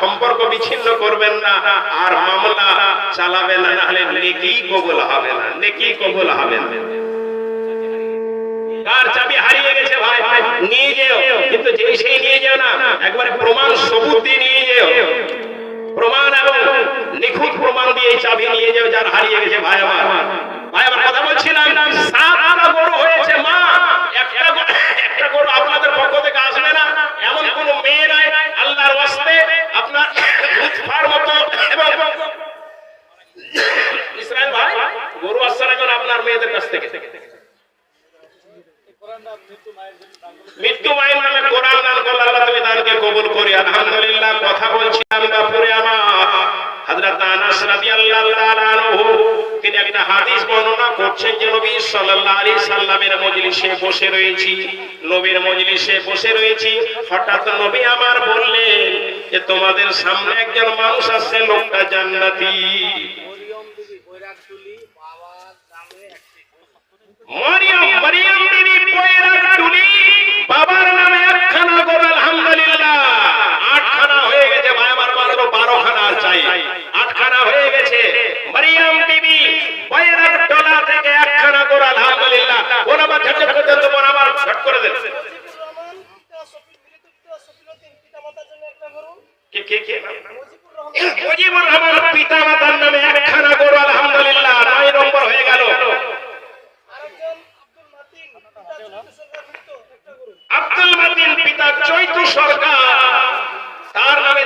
সম্পর্ক বিচ্ছিন্ন করবেন না। আর মামলা চালাবেন না, নাহলে নেকি কবুল হবে না, নেকি কবুল হবে না। চাবি হারিয়ে গেছে ভাই? ভাই নিয়ে যেও, কিন্তু না, একবারে প্রমাণ দিয়ে প্রমাণ নিখুঁত প্রমাণ দিয়ে চাবি নিয়ে যাও, যার হারিয়ে গেছে ভাই আমার। ভাই আমার বলছিলাম সাতটা গরু হয়েছে মা একটা গরু- একটা গরু আপনাদের পক্ষ থেকে আসবে না এমন কোন মেয়ে নাই আল্লাহর ওয়াস্তে আপনার লুৎফার মতো এবং ইসরায়েল ভাই গরু আসছে না কেন আপনার মেয়েদের কাছ থেকে। মৃত্যু মায়ের নামে কোরআন দান করলে আল্লাহ তুমি দানকে কবুল করি আলহামদুলিল্লাহ, কথা বলছিলাম বাপুরে আমার। হযরত আনাস রাদিয়াল্লাহু তাআলা আনহু, তিনি একটা হাদিস বর্ণনা করছেন যে নবী সাল্লাল্লাহু আলাইহি সাল্লামের মজলিসে বসে রয়েছি। নবীর মজলিসে বসে রয়েছি। হঠাৎ নবী আমার বললেন যে, তোমাদের সামনে একজন মানুষ আসছে লোকটা জান্নাতি মরিয়ম দিদি বৈরাগটুলি বাবার নামে একটি মরিয়ম মরিয়ম বিবি পয়রার টুলি বাবার নামে একখানা গরু আলহামদুলিল্লাহ। আটখানা হয়ে গেছে ভাই আমার মাত্র বারো চাই। আটখানা হয়ে গেছে। মরিয়ম বিবি পয়রার টোলা থেকে একখানা গরু আলহামদুলিল্লাহ। ওরা আমার ঝটঝট করে দেন আমার ঝট করে দেন। কে কে কে? মুজিবুর রহমান। পিতা মাতার নামে একখানা গরু আলহামদুলিল্লাহ নয় নম্বর হয়ে গেল আরেকজন আব্দুল মাতিন পিতা চন্দ্র সরকার মৃত একটা গরু আব্দুল মাতিন পিতা চৈতু সরকার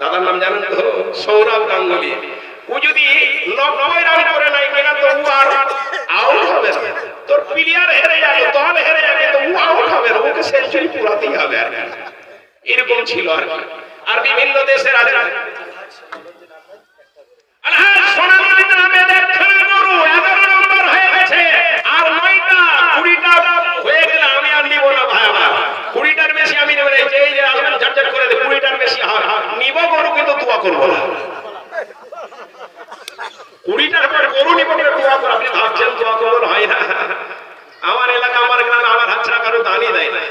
দাদার নাম জানেন তো? সৌরভ গাঙ্গুলি। ও যদি নব্বই রান করে নাই তো ও আর আউট হবে না। তোর প্লেয়ার হেরে যাবে, দল হেরে যাবে, তো ও আউট হবে না। ওকে সেঞ্চুরি পুরাতেই হবে আর এরকম ছিল আর আর বিভিন্ন দেশের আছে আলহাজ সোনামণি নামে একখানা গরু, এগারো নম্বর হয়ে গেছে। আর নয়টা, কুড়িটা হয়ে গেলে আমি আর নিবো না ভাই আমার। কুড়িটার বেশি আমি নেব না। এই যে এই যে আসবেন ঝটঝট করে দে, কুড়িটার বেশি হয়। নিব গরু কিন্তু দোয়া করব না। কুড়িটার পর গরু নিব বলে দোয়া করব। আপনি ভাবছেন দোয়া করব না, হয় না। আমার এলাকা আমার গ্রামে আমার হাত ছাড়া কারও দানই দেয় না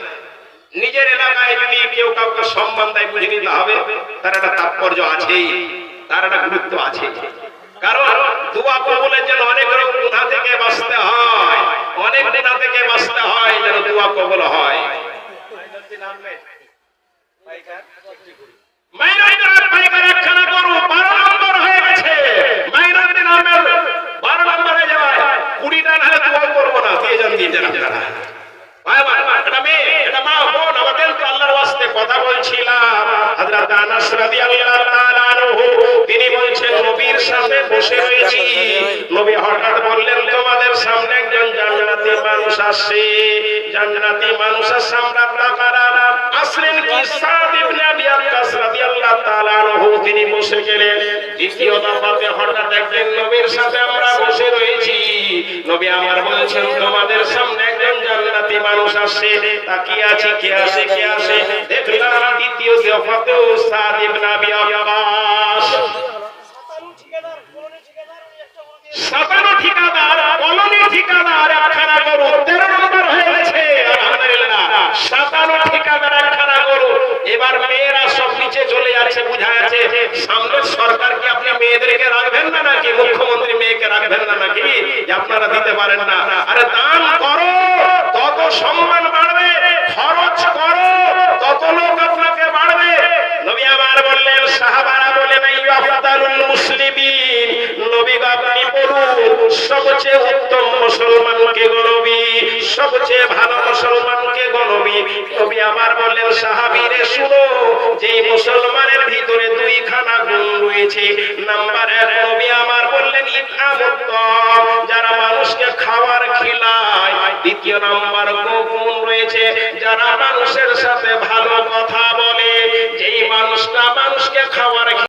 নিজের এলাকায় যদি কেউ কাউকে সম্মান দেয় বুঝে নিতে হবে, তার একটা তাৎপর্য আছেই, তার একটা গুরুত্ব আছে। কারণ দোয়া কবুলের জন্য অনেক রকম গুণা থেকে বাঁচতে হয়, অনেক গুণা থেকে বাঁচতে হয় যেন দোয়া কবুল হয়। কথা বলছিলাম। তিনি বলছেন, নবীর সামনে বসে রয়েছি। নবী হঠাৎ বললেন, তোমাদের সামনে একজন জান্নাতি মানুষ আসছে। জান্নাতি মানুষের সামনে তাকারা আসলেন কি? সাদ ইবনে আবি আক্কাস রাদিয়াল্লাহু তাআলা তিনি বসে গেলেন। দ্বিতীয় দফাতে হঠাৎ একদিন নবীর সাথে আমরা বসে রয়েছি। নবী আমার বলছেন, তোমাদের সামনে একজন জান্নাতি মানুষ আসছে, তাকিয়ে আছে, কে আসে কে আসে? দেখলাম দ্বিতীয় দফাতেও সাদ ইবনে আবি দিয়ে সাতানো ঠিকাদার, কলোনি ঠিকাদার, একখানা গরু তেরো নম্বর হয়ে গেছে। সাতানো ঠিকাদারা খাড়া গরু এবার মেয়েরা সব নিচে চলে যাচ্ছে, বুঝা যাচ্ছে সামনের সরকার কি আপনি মেয়েদেরকে রাখবেন না নাকি? মুখ্যমন্ত্রী মেয়েকে রাখবেন না নাকি? আপনারা দিতে পারেন না। আরে দান করো! নবী আমার বললেন সাহাবীরে, শুনো যে মুসলমানের ভিতরে দুই খানা গুণ রয়েছে। নাম্বার এক, নবী আমার বললেন যারা মানুষকে খাবার খিলায়। দ্বিতীয় নাম্বার গুণ রয়েছে, যারা মানুষের সাথে ভালো কথা বলে। যেই মানুষটা মানুষকে খাবার